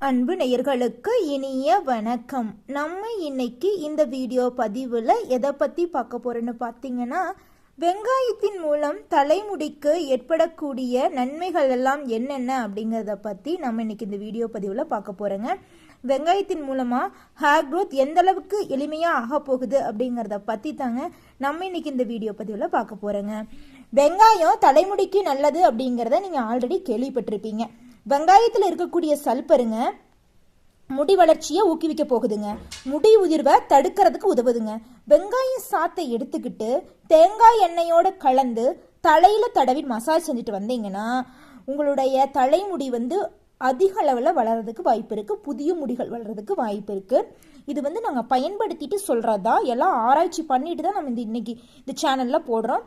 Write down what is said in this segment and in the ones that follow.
அன்பு நேயர்களுக்கு இனிய வணக்கம். நம்ம இன்னைக்கு இந்த வீடியோ பதிவில் எதை பற்றி பார்க்க போகிறோன்னு பார்த்தீங்கன்னா வெங்காயத்தின் மூலம் தலைமுடிக்கு ஏற்படக்கூடிய நன்மைகள் எல்லாம் என்னென்ன அப்படிங்கிறத பற்றி நம்ம இன்னைக்கு இந்த வீடியோ பதிவில் பார்க்க போகிறோங்க வெங்காயத்தின் மூலமாக ஹேர் க்ரோத் எந்த அளவுக்கு எளிமையாக ஆக போகுது அப்படிங்கிறத பற்றி தாங்க நம்ம இன்னைக்கு இந்த வீடியோ பதிவில் பார்க்க போகிறோங்க வெங்காயம் தலைமுடிக்கு நல்லது அப்படிங்கிறத நீங்கள் ஆல்ரெடி கேள்விப்பட்டிருப்பீங்க வெங்காயத்தில் இருக்கக்கூடிய சல்பருங்க முடி வளர்ச்சியை ஊக்குவிக்க போகுதுங்க. முடி உதிர்வை தடுக்கிறதுக்கு உதவுதுங்க. வெங்காயம் சாத்தை எடுத்துக்கிட்டு தேங்காய் எண்ணெயோட கலந்து தலையில தடவி மசாஜ் செஞ்சுட்டு வந்தீங்கன்னா உங்களுடைய தலைமுடி வந்து அதிக அளவில் வளர்றதுக்கு வாய்ப்பு இருக்குது புதிய முடிகள் வளர்றதுக்கு வாய்ப்பு இருக்குது இது வந்து நாங்கள் பயன்படுத்திட்டு சொல்கிறதா எல்லாம் ஆராய்ச்சி பண்ணிட்டு தான் நம்ம இந்த இன்னைக்கு இந்த சேனலில் போடுறோம்.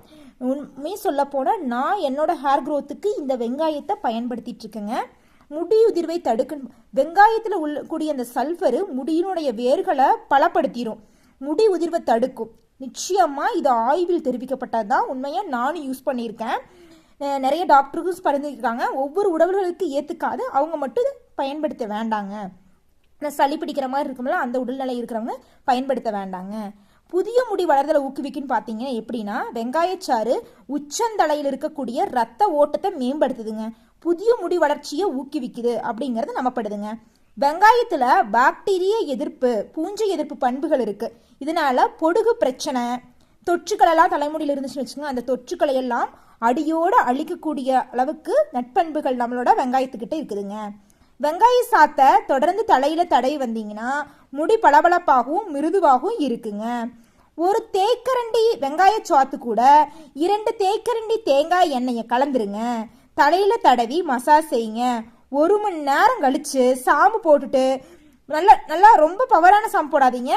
உண்மையை சொல்ல போனால் நான் என்னோட ஹேர் க்ரோத்துக்கு இந்த வெங்காயத்தை பயன்படுத்திட்டு இருக்கேங்க. முடியுதிர்வை தடுக்க வெங்காயத்தில் உள்ள கூடிய அந்த சல்ஃபரு முடியினுடைய வேர்களை பலப்படுத்திடும் முடி உதிர்வை தடுக்கும். நிச்சயமாக இது ஆய்வில் தெரிவிக்கப்பட்டது தான் உண்மையாக நானும் யூஸ் பண்ணியிருக்கேன். நிறைய டாக்டருக்கும் பரிந்துரைக்கிறாங்க. ஒவ்வொரு உடல்களுக்கு ஏற்றுக்காது அவங்க மட்டும் பயன்படுத்த வேண்டாங்க. இந்த சளி பிடிக்கிற மாதிரி இருக்கும்ல அந்த உடல்நிலை இருக்கிறவங்க பயன்படுத்த வேண்டாங்க. புதிய முடி வளர்தலை ஊக்குவிக்குன்னு பார்த்தீங்கன்னா எப்படின்னா வெங்காயச்சாறு உச்சந்தலையில் இருக்கக்கூடிய ரத்த ஓட்டத்தை மேம்படுத்துதுங்க. புதிய முடி வளர்ச்சியை ஊக்குவிக்குது அப்படிங்கிறது நம்பப்படுதுங்க வெங்காயத்தில் பாக்டீரிய எதிர்ப்பு பூஞ்சை எதிர்ப்பு பண்புகள் இருக்குது இதனால் பொடுகு பிரச்சனை தொற்றுக்களெல்லாம் தலைமுடியில் இருந்துச்சுன்னு வச்சுக்கோங்க. அந்த தொற்றுக்களை எல்லாம் அடியோடு அழிக்கக்கூடிய அளவுக்கு நட்பண்புகள் நம்மளோட வெங்காயத்துக்கிட்ட இருக்குதுங்க. வெங்காய சாத்தை தொடர்ந்து தலையில் தடவி வந்தீங்கன்னா முடி பளபளப்பாகவும் மிருதுவாகவும் இருக்குங்க. ஒரு தேக்கரண்டி வெங்காய சாத்து கூட இரண்டு தேக்கரண்டி தேங்காய் எண்ணெயை கலந்துருங்க. தலையில் தடவி மசாஜ் செய்யுங்க. ஒரு மணி நேரம் கழித்து சாம்பு போட்டுட்டு நல்லா நல்லா ரொம்ப பவரான சாம்பு போடாதீங்க.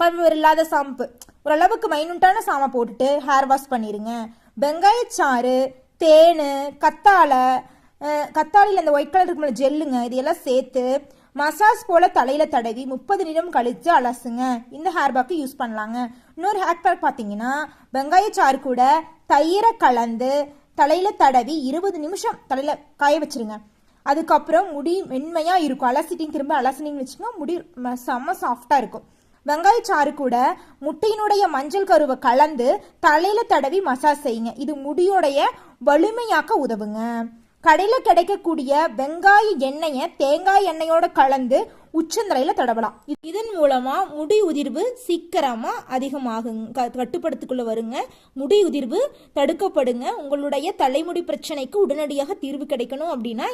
பவர் இல்லாத சாம்பு. ஓரளவுக்கு மைனூட்டான சாமை போட்டுட்டு ஹேர் வாஷ் பண்ணிடுங்க வெங்காயச்சாறு தேன் கத்தாழை கத்தாழையில் அந்த ஒயிட் கலர் இருக்கும்ல ஜெல்லுங்க இதையெல்லாம் சேர்த்து மசாஜ் போல தலையில தடவி முப்பது நிமிடம் கழித்து அலசுங்க. இந்த ஹேர் பேக்கு யூஸ் பண்ணலாங்க. இன்னொரு ஹேர் பேக் பார்த்தீங்கன்னா வெங்காயச்சாறு கூட தயிரை கலந்து தலையில தடவி இருபது நிமிஷம் தலையில காய வச்சிருங்க. அதுக்கப்புறம் முடி மென்மையாக இருக்கும். அலசிட்டிங் திரும்ப அலசினிங்கன்னு வச்சுக்கோங்க முடி செம்ம சாஃப்டாக இருக்கும். வெங்காயச்சாறு கூட முட்டையினுடைய மஞ்சள் கருவை கலந்து தலையில தடவி மசாஜ் செய்யுங்க. இது முடியோடைய வலிமையாக்க உதவுங்க. கடையில் கிடைக்கக்கூடிய வெங்காய எண்ணெயை தேங்காய் எண்ணெயோட கலந்து உச்சந்தலையில தடவலாம். இதன் மூலமா முடி உதிர்வு சீக்கிரமா அதிகமாகுங்க க- கட்டுப்படுத்திக்குள்ள வருங்க. முடி உதிர்வு தடுக்கப்படுங்க. உங்களுடைய தலைமுடி பிரச்சனைக்கு உடனடியாக தீர்வு கிடைக்கணும் அப்படின்னா